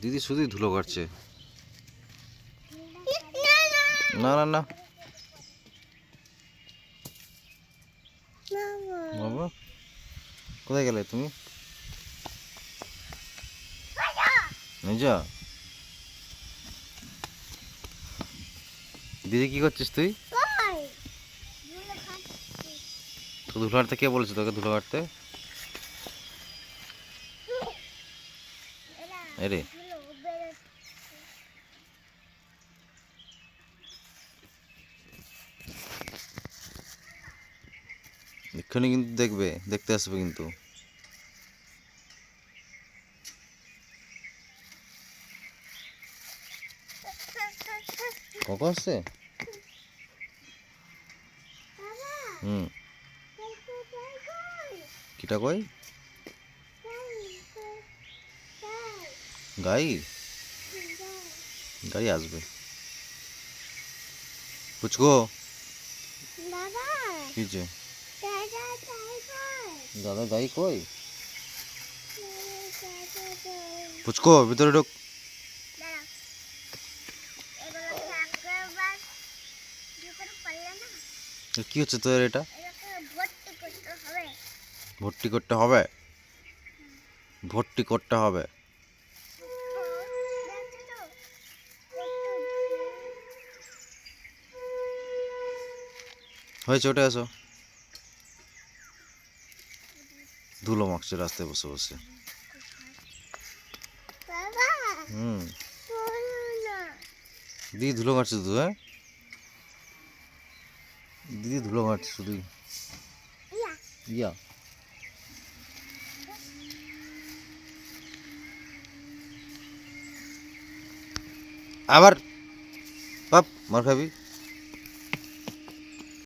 দিদি শুধুই ধুলো কাটছে না না না। বাবা, কোথায় গেলে তুমি? নিজা। দিদি, কি করছিস তুই? তো ধুলো কাটতে কে বলেছে তোকে ধুলো কাটতে এরে এক্ষুনি কিন্তু দেখবে দেখতে আসবে কিন্তু। কখন আসছে? হুম। কিটা কই? গাই? গাই আসবে। পুচকো? কি যে দাদা গাই কই? পুচকো, ভিতরে ঢোক। কি হচ্ছে তোর এটা? ভর্তি করতে হবে। ভর্তি করতে হবে। হয়েছে ওটা আসো। ধুলো মাখছে রাস্তায় বসে বসে হুম দিদি ধুলো মারছে শুধু হ্যাঁ দিদি ধুলো মারছে শুধুই ইয়া আবার পাপ মার খাবি